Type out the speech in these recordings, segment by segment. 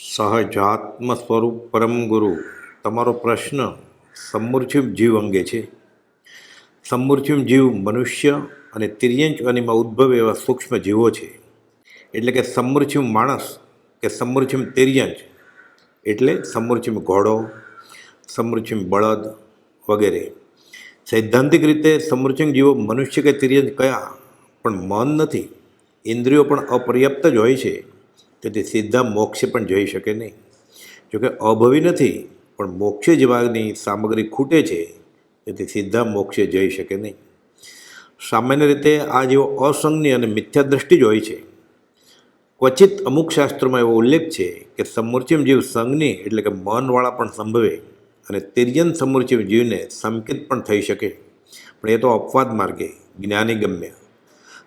સહજાત્મ સ્વરૂપ પરમ ગુરુ. તમારો પ્રશ્ન સમૂર્છિમ જીવ અંગે છે. સમૂર્છિમ જીવ મનુષ્ય અને તિર્યંચ અનિમાં ઉદ્ભવ એવા સૂક્ષ્મ જીવો છે. એટલે કે સમૂર્છિમ માણસ કે સમૂર્છિમ તિર્યંચ. એટલે સમૂર્છિમ ઘોડો સમૂર્છિમ બળદ વગેરે. સૈદ્ધાંતિક રીતે સમૂર્છિમ જીવો મનુષ્ય કે તિર્યંચ કયા? પણ મન નથી. ઇન્દ્રિયો પણ અપર્યાપ્ત જ હોય છે. તેથી સીધા મોક્ષે પણ જઈ શકે નહીં. જોકે અભવી નથી, પણ મોક્ષે જવાની સામગ્રી ખૂટે છે, તેથી સીધા મોક્ષે જઈ શકે નહીં. સામાન્ય રીતે આ જેવો અસંગની અને મિથ્યા દ્રષ્ટિ જ હોય છે. ક્વચિત અમુક શાસ્ત્રોમાં એવો ઉલ્લેખ છે કે સમૂર્ચિમ જીવ સંઘની એટલે કે મનવાળા પણ સંભવે અને તિર્યન સમૂર્ચિમ જીવને સંકેત પણ થઈ શકે. પણ એ તો અપવાદ માર્ગે, જ્ઞાની ગમ્ય.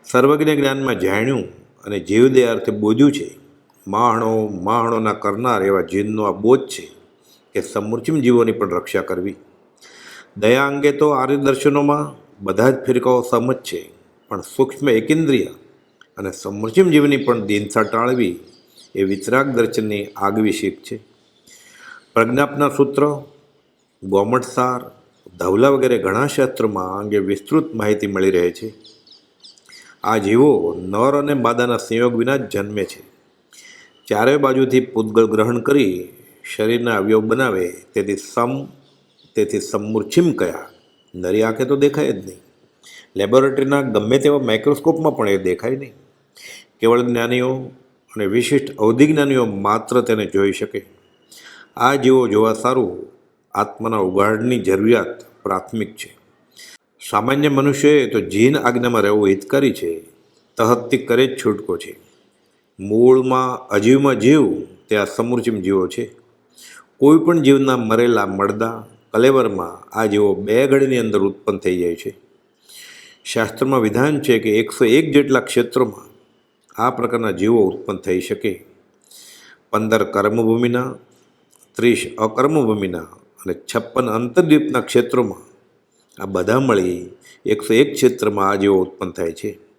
સર્વજ્ઞ જ્ઞાનમાં જાણ્યું અને જીવદે અર્થે બોધ્યું છે. માહણો માણોના કરનાર એવા જીનનો આ બોધ છે કે સમૂર્ચિમ જીવોની પણ રક્ષા કરવી. દયા અંગે તો આર્ય દર્શનોમાં બધા જ ફિરકાઓ સહમત છે, પણ સૂક્ષ્મ એકેન્દ્રિય અને સમૃચિમ જીવની પણ દીનતા ટાળવી એ વિતરાગ દર્શનની આગવી શીખ છે. પ્રજ્ઞાપના સૂત્ર, ગોમટસાર, ધવલા વગેરે ઘણા શાસ્ત્રોમાં અંગે વિસ્તૃત માહિતી મળી રહે છે. આ જીવો નર અને માદાના સંયોગ વિના જ જન્મે છે. ચારે બાજુથી પૂતગળ ગ્રહણ કરી શરીરના અવયવ બનાવે, તેથી સમ, તેથી સમૂર્છિમ કયા. નરી આંખે તો દેખાય જ નહીં. લેબોરેટરીના ગમે તેવા માઇક્રોસ્કોપમાં પણ એ દેખાય નહીં. કેવળ જ્ઞાનીઓ અને વિશિષ્ટ અવધિજ્ઞાનીઓ માત્ર તેને જોઈ શકે. આ જીવો જોવા સારું, આત્માના ઉગાડની જરૂરિયાત પ્રાથમિક છે. સામાન્ય મનુષ્યએ તો જીન આજ્ઞામાં રહેવું હિતકારી છે. તહત્તી કરે જ છૂટકો છે. મૂળમાં અજીવમાં જીવ તે આ સમૂર્ચિમ જીવો છે. કોઈપણ જીવના મરેલા મળદા, કલેવરમાં આ જીવો બે ઘડીની અંદર ઉત્પન્ન થઈ જાય છે. શાસ્ત્રમાં વિધાન છે કે એકસો એક જેટલા ક્ષેત્રોમાં આ પ્રકારના જીવો ઉત્પન્ન થઈ શકે. પંદર કર્મભૂમિના, ત્રીસ અકર્મભૂમિના અને છપ્પન અંતર્દ્વીપના ક્ષેત્રોમાં આ બધા મળી એકસો એક ક્ષેત્રમાં આ જીવો ઉત્પન્ન થાય છે.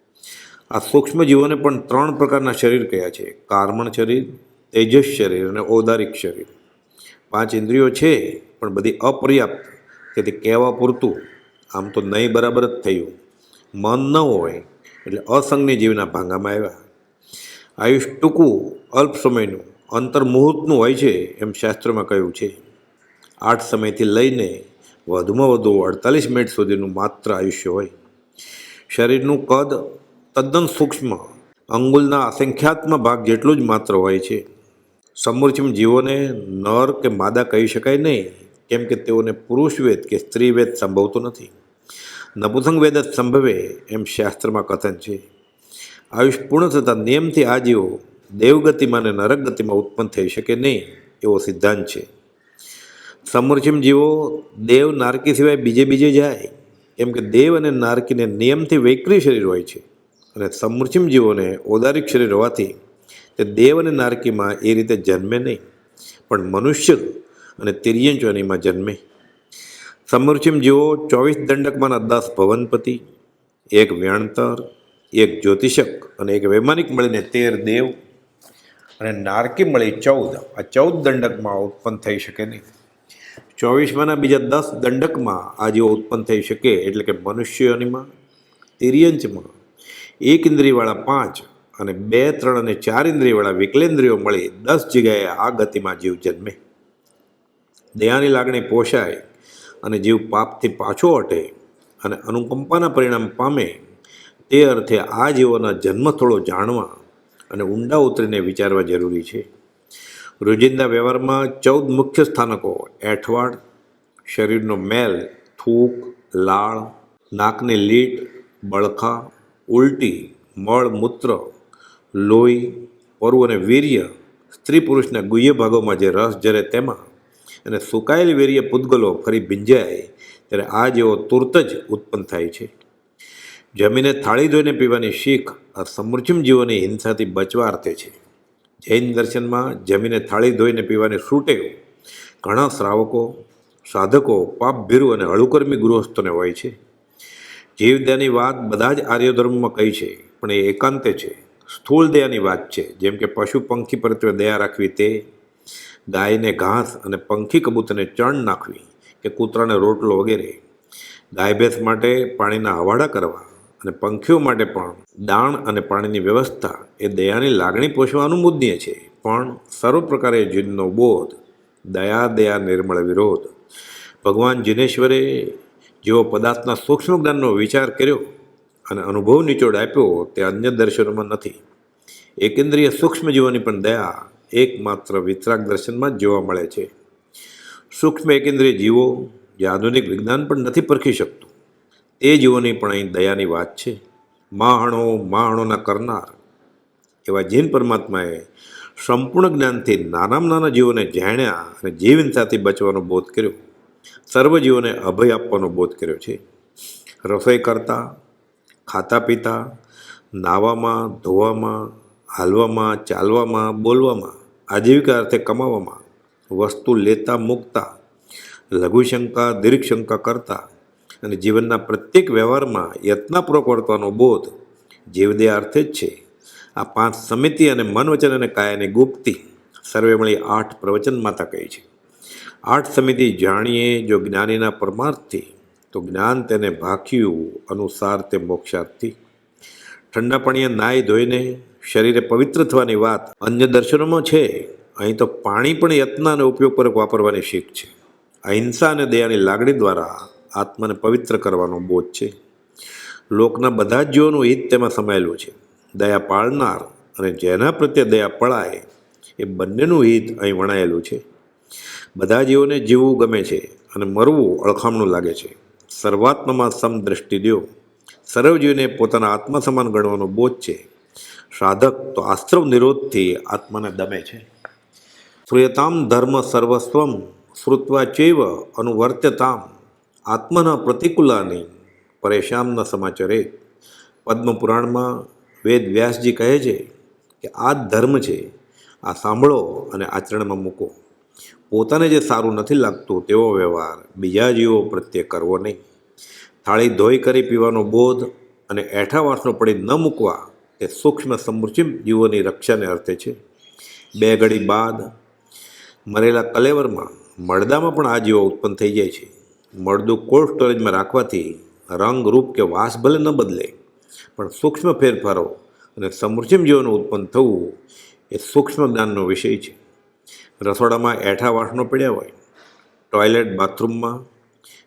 આ સૂક્ષ્મ જીવોને પણ ત્રણ પ્રકારના શરીર કયા છે. કાર્મણ શરીર, તેજસ શરીર અને ઔદારિક શરીર. પાંચ ઇન્દ્રિયો છે, પણ બધી અપર્યાપ્ત. તેથી કહેવા પૂરતું, આમ તો નહીં બરાબર જ થયું. મન ન હોય, એટલે અસંગની જીવના ભાંગામાં આવ્યા. આયુષ ટૂંકું, અલ્પ સમયનું, અંતર્મુહૂર્તનું હોય છે એમ શાસ્ત્રમાં કહ્યું છે. આઠ સમયથી લઈને વધુમાં વધુ અડતાલીસ મિનિટ સુધીનું માત્ર આયુષ્ય હોય. શરીરનું કદ તદ્દન સૂક્ષ્મ. અંગુલના અસંખ્યાત્મ ભાગ જેટલું જ માત્ર હોય છે. સમૂર્છિમ જીવોને નર કે માદા કહી શકાય નહીં, કેમ કે તેઓને પુરુષ વેદ કે સ્ત્રી વેદ સંભવતો નથી. નપુસંગવેદ જ સંભવે એમ શાસ્ત્રમાં કથન છે. આયુષ પૂર્ણ થતાં નિયમથી આ જીવો દેવગતિમાં અને નરક ગતિમાં ઉત્પન્ન થઈ શકે નહીં, એવો સિદ્ધાંત છે. સમૂર્છિમ જીવો દેવ નારકી સિવાય બીજે બીજે જાય, કેમ કે દેવ અને નારકીને નિયમથી વૈકરી શરીર હોય છે. અને સમૃચિમ જીવોને ઓદારિક શરીર હોવાથી તે દેવ અને નારકીમાં એ રીતે જન્મે નહીં, પણ મનુષ્ય અને તિર્યંચોનીમાં જન્મે. સમૃચિમ જીવો ચોવીસ દંડકમાંના દસ ભવનપતિ, એક વ્યણતર એક જ્યોતિષક અને એક વૈમાનિક મળીને તેર દેવ અને નારકી મળી ચૌદ. આ ચૌદ દંડકમાં ઉત્પન્ન થઈ શકે નહીં. ચોવીસમાંના બીજા દસ દંડકમાં આ જેવો ઉત્પન્ન થઈ શકે એટલે કે મનુષ્યોનીમાં તિર્યંચમાં એક ઇન્દ્રિયવાળા પાંચ અને બે, ત્રણ અને ચાર ઇન્દ્રિયવાળા વિકલેન્દ્રિયો મળી દસ જગ્યાએ આ ગતિમાં જીવ જન્મે. દયાની લાગણી પોષાય અને જીવ પાપથી પાછો હટે અને અનુકંપાના પરિણામ પામે તે અર્થે આ જીવોના જન્મ થોડો જાણવા અને ઊંડા ઉતરીને વિચારવા જરૂરી છે. રોજિંદા વ્યવહારમાં ચૌદ મુખ્ય સ્થાનકો, એઠવાડ, શરીરનો મેલ, થૂક, લાળ, નાકની લીટ, બળખા ઉલટી, મળ, મૂત્ર, લોહી પરુ અને વીર્ય સ્ત્રી પુરુષના ગુહ્ય ભાગોમાં જે રસ જરે તેમાં અને સુકાયેલ વીર્ય પૂતગલો ફરી ભીંજાય ત્યારે આ જેવો તુરત જ ઉત્પન્ન થાય છે. જમીને થાળી ધોઈને પીવાની શીખ આ સમૃચિમ જીવોની હિંસાથી બચવા અર્થે છે. જૈન દર્શનમાં જમીને થાળી ધોઈને પીવાની સૂટેવ ઘણા શ્રાવકો, સાધકો, પાપભીરુ અને હળુકર્મી ગૃહસ્થોને હોય છે. જીવદયાની વાત બધા જ આર્ય ધર્મમાં કહી છે, પણ એ એકાંતે છે. સ્થૂળ દયાની વાત છે, જેમ કે પશુ પંખી પ્રત્યે દયા રાખવી તે, ગાયને ઘાસ અને પંખી કબૂતરને ચણ નાખવી કે કૂતરાને રોટલો વગેરે. ગાય ભેંસ માટે પાણીના હવાડા કરવા અને પંખીઓ માટે પણ દાણ અને પાણીની વ્યવસ્થા એ દયાની લાગણી પોષવાનું મુદ્ય છે. પણ સર્વ પ્રકારે જીનનો બોધ, દયા દયા નિર્મળ વિરોધ. ભગવાન જિનેશ્વરે જેવો પદાર્થના સૂક્ષ્મ જ્ઞાનનો વિચાર કર્યો અને અનુભવ નિચોડ આપ્યો તે અન્ય દર્શનોમાં નથી. એકેન્દ્રિય સૂક્ષ્મ જીવોની પણ દયા એકમાત્ર વિતરાગ દર્શનમાં જ જોવા મળે છે. સૂક્ષ્મ એકેન્દ્રિય જીવો જે આધુનિક વિજ્ઞાન પણ નથી પરખી શકતું. એ જીવોની પણ અહીં દયાની વાત છે. માહણો માહણોના કરનાર. એવા જૈન પરમાત્માએ સંપૂર્ણ જ્ઞાનથી નાનામાં નાના જીવોને જાણ્યા અને જીવન સાથે બચવાનો બોધ કર્યો. સર્વ જીવોને અભય આપવાનો બોધ કર્યો છે. રસોઈ કરતા, ખાતા પીતા, નાવામાં, ધોવામાં, હાલવામાં, ચાલવામાં, બોલવામાં, આજીવિકા અર્થે કમાવામાં, વસ્તુ લેતા, મૂકતા, લઘુશંકા, દીર્ઘશંકા કરતા અને જીવનના પ્રત્યેક વ્યવહારમાં યત્નાપૂર્વક વર્તવાનો બોધ જીવદે અર્થે જ છે. આ પાંચ સમિતિ અને મન વચન અને કાયાની ગુપ્તિ સર્વે મળી આઠ પ્રવચન માતા કહી છે. આઠ સમિતિ જાણીએ જો જ્ઞાનીના પરમાર્થથી, તો જ્ઞાન તેને ભાખ્યું અનુસાર તે મોક્ષાર્થી ઠંડા પાણીએ નાહી ધોઈને શરીરે પવિત્ર થવાની વાત અન્ય દર્શનોમાં છે. અહીં તો પાણી પણ યત્ન અને ઉપયોગપૂર્વક વાપરવાની શીખ છે. અહિંસા અને દયાની લાગણી દ્વારા આત્માને પવિત્ર કરવાનો બોધ છે. લોકના બધા જ જીવોનું હિત તેમાં સમાયેલું છે. દયા પાળનાર અને જેના પ્રત્યે દયા પળાય, એ બંનેનું હિત અહીં વણાયેલું છે. બધા જીવોને જીવવું ગમે છે અને મરવું અળખામણું લાગે છે. સર્વાત્મામાં સમદ્રષ્ટિ દો સર્વ જીવને પોતાના આત્મા સમાન ગણવાનો બોધ છે. સાધક તો આશ્રવ નિરોધથી આત્માને દમે છે. શ્રૂયતામ ધર્મ સર્વસ્વમ શ્રુત્વા ચૈવ અનુવર્ત્યતામ આત્મના પ્રતિકૂલાની પરેશામના સમાચરે પદ્મપુરાણમાં વેદ વ્યાસજી કહે છે કે આ ધર્મ છે, આ સાંભળો અને આચરણમાં મૂકો. પોતાને જે સારું નથી લાગતું તેવો વ્યવહાર બીજા જીવો પ્રત્યે કરવો નહીં. થાળી ધોઈ કરી પીવાનો બોધ અને એઠા વાસનો પડી ન મૂકવા તે સૂક્ષ્મ સમૃચિમ જીવોની રક્ષાને અર્થે છે. બે ઘડી બાદ મરેલા કલેવરમાં મળદામાં પણ આ જીવો ઉત્પન્ન થઈ જાય છે. મળદું કોલ્ડ સ્ટોરેજમાં રાખવાથી રંગ રૂપ કે વાસ ભલે ન બદલે, પણ સૂક્ષ્મ ફેરફારો અને સમૃચિમ જીવોનું ઉત્પન્ન થવું એ સૂક્ષ્મ જ્ઞાનનો વિષય છે. રસોડામાં એઠા વાસણો પડ્યા હોય, ટોયલેટ, બાથરૂમમાં,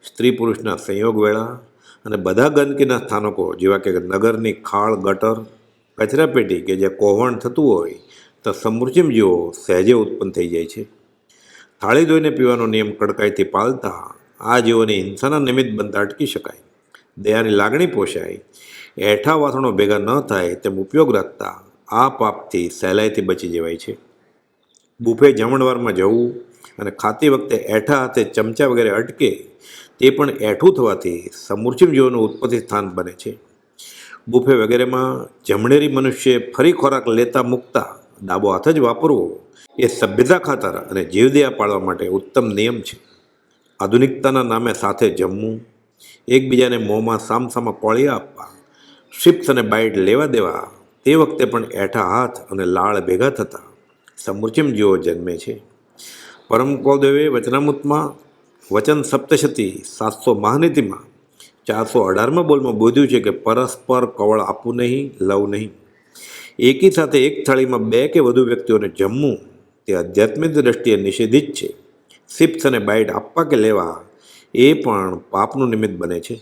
સ્ત્રી પુરુષના સંયોગ વેળા અને બધા ગંદકીના સ્થાનકો, જેવા કે નગરની ખાળ, ગટર કચરાપેટી કે જે કોહવણ થતું હોય, તો સમૃદ્ધિમ જીવો સહેજે ઉત્પન્ન થઈ જાય છે. થાળી ધોઈને પીવાનો નિયમ કડકાઈથી પાલતા આ જીવોની હિંસાના નિમિત્ત બનતા અટકી શકાય. દયાની લાગણી પોષાય, એઠા વાસણો ભેગા ન થાય તેમ ઉપયોગ રાખતા આ પાપથી સહેલાઈથી બચી જવાય છે. બુફે જમણવારમાં જવું અને ખાતી વખતે એઠા હાથે ચમચા વગેરે અટકે તે પણ એઠું થવાથી સમૂર્છિમ જીવોનું ઉત્પત્તિ સ્થાન બને છે. બુફે વગેરેમાં જમણેરી મનુષ્ય ફરી ખોરાક લેતા મૂકતા ડાબો હાથ જ વાપરવો એ સભ્યતા ખાતર અને જીવદયા પાળવા માટે ઉત્તમ નિયમ છે. આધુનિકતાના નામે સાથે જમવું, એકબીજાને મોંમાં સામસામા કોળિયા આપવા શિપ્સ અને બાઇટ લેવા દેવા તે વખતે પણ એઠા હાથ અને લાળ ભેગા થતા સમૃચિમ જીવો જન્મે છે. પરમ કૌદેવે વચનામૃતમાં વચન સપ્તશતી સાતસો મહાનીતિમાં ચારસો અઢારમાં બોલમાં બોધ્યું છે કે પરસ્પર કવળ આપવું નહીં, લવ નહીં. એકી સાથે એક થાળીમાં બે કે વધુ વ્યક્તિઓને જમવું તે આધ્યાત્મિક દ્રષ્ટિએ નિષેધિત છે. સિપ્સ અને બાઇટ આપવા કે લેવા એ પણ પાપનું નિમિત્ત બને છે.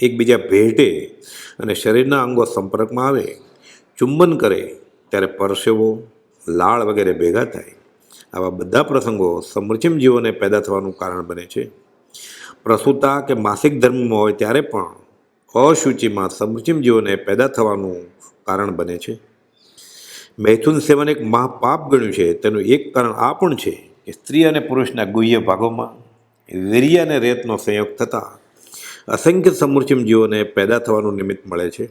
એકબીજા ભેટે અને શરીરના અંગો સંપર્કમાં આવે, ચુંબન કરે, ત્યારે પરસેવો લાળ વગેરે ભેગા થાય, આવા બધા પ્રસંગો સમૃચિમ જીવોને પેદા થવાનું કારણ બને છે. પ્રસૂતા કે માસિક ધર્મમાં હોય ત્યારે પણ અશુચિમાં સમૃચિમ જીવોને પેદા થવાનું કારણ બને છે. મૈથુન સેવન એક મહાપાપ ગણ્યું છે, તેનું એક કારણ આ પણ છે કે સ્ત્રી અને પુરુષના ગુહ્ય ભાગોમાં વીર્ય અને રેતનો સંયોગ થતાં અસંખ્ય સમૃચિમ જીવોને પેદા થવાનું નિમિત્ત મળે છે.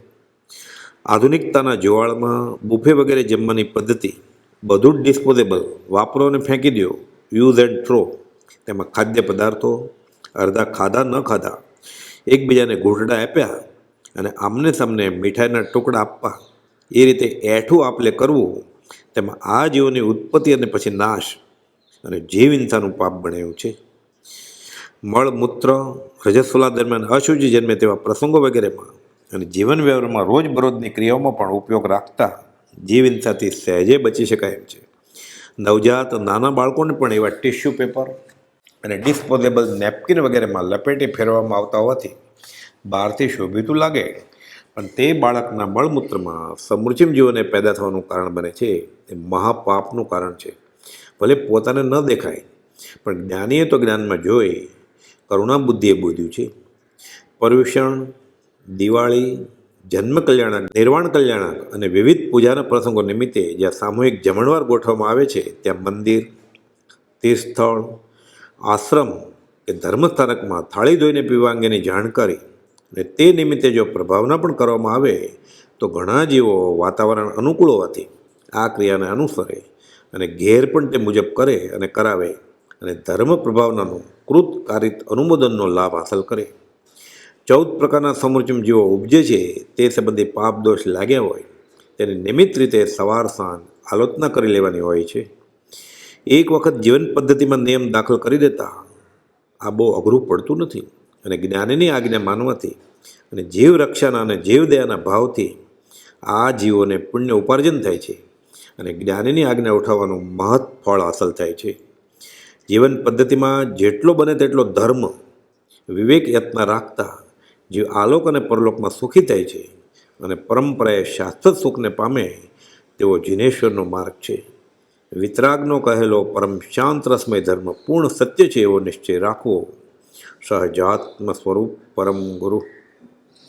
આધુનિકતાના જુવાળમાં બુફે વગેરે જમવાની પદ્ધતિ બધું જ ડિસ્પોઝેબલ વાપરો અને ફેંકી દો યુઝ એન્ડ થ્રો તેમાં ખાદ્ય પદાર્થો, અડધા ખાધા, ન ખાધા. એકબીજાને ઘૂંટડા આપ્યા અને આમને સામને મીઠાઈના ટુકડા આપવા. એ રીતે એઠું આપલે કરવું, તેમાં આ જીવોની ઉત્પત્તિ અને પછી નાશ. અને જીવ ઇન્સાનું પાપ બનાવ્યું છે. મળમૂત્ર રજસ્વલા દરમિયાન અશુચિ જન્મે તેવા પ્રસંગો વગેરેમાં અને જીવન વ્યવહારમાં રોજબરોજની ક્રિયાઓમાં પણ ઉપયોગ રાખતા જીવ હિંસાથી સહેજે બચી શકાય એમ છે. નવજાત નાના બાળકોને પણ એવા ટિશ્યુ પેપર અને ડિસ્પોઝેબલ નેપકિન વગેરેમાં લપેટી ફેરવવામાં આવતા હોવાથી બહારથી શોભિતું લાગે પણ તે બાળકના મળમૂત્રમાં સમૃચિમ જીવોને પેદા થવાનું કારણ બને છે. એ મહાપાપનું કારણ છે. ભલે પોતાને ન દેખાય, પણ જ્ઞાનીએ તો જ્ઞાનમાં જોઈ કરુણા બુદ્ધિએ બોધ્યું છે. પર્યુષણ, દિવાળી જન્મ કલ્યાણક નિર્વાણ કલ્યાણક અને વિવિધ પૂજાના પ્રસંગો નિમિત્તે જ્યાં સામૂહિક જમણવાર ગોઠવવામાં આવે છે, ત્યાં મંદિર, તીર્થસ્થળ, આશ્રમ કે ધર્મસ્થાનકમાં થાળી ધોઈને પીવા અંગેની જાણકારી અને તે નિમિત્તે જો પ્રભાવના પણ કરવામાં આવે, તો ઘણા જીવો વાતાવરણ અનુકૂળ હોવાથી આ ક્રિયાને અનુસરે અને ઘેર પણ તે મુજબ કરે અને કરાવે અને ધર્મ પ્રભાવનાનું કૃત કારિત અનુમોદનનો લાભ હાંસલ કરે. ચૌદ પ્રકારના સમુચમ જીવો ઉપજે છે, તે સંબંધી પાપ દોષ લાગ્યા હોય, તેની નિયમિત રીતે સવાર સાંજ આલોચના કરી લેવાની હોય છે. એક વખત જીવન પદ્ધતિમાં નિયમ દાખલ કરી દેતા આ બહુ અઘરું પડતું નથી અને જ્ઞાનીની આજ્ઞા માનવાથી અને જીવ રક્ષાના અને જીવદયાના ભાવથી આ જીવોને પુણ્ય ઉપાર્જન થાય છે અને જ્ઞાનીની આજ્ઞા ઉઠાવવાનું મહৎ ફળ હાંસલ થાય છે. જીવન પદ્ધતિમાં જેટલો બને તેટલો ધર્મ વિવેક યત્ન રાખતા જીવ આલોક અને પરલોકમાં સુખી થાય છે અને પરંપરાએ શાશ્વત સુખને પામે, તેવો જિનેશ્વરનો માર્ગ છે. વિતરાગનો કહેલો પરમ શાંત રસમય ધર્મ પૂર્ણ સત્ય છે એવો નિશ્ચય રાખવો. સહજાત્મ સ્વરૂપ પરમ ગુરુ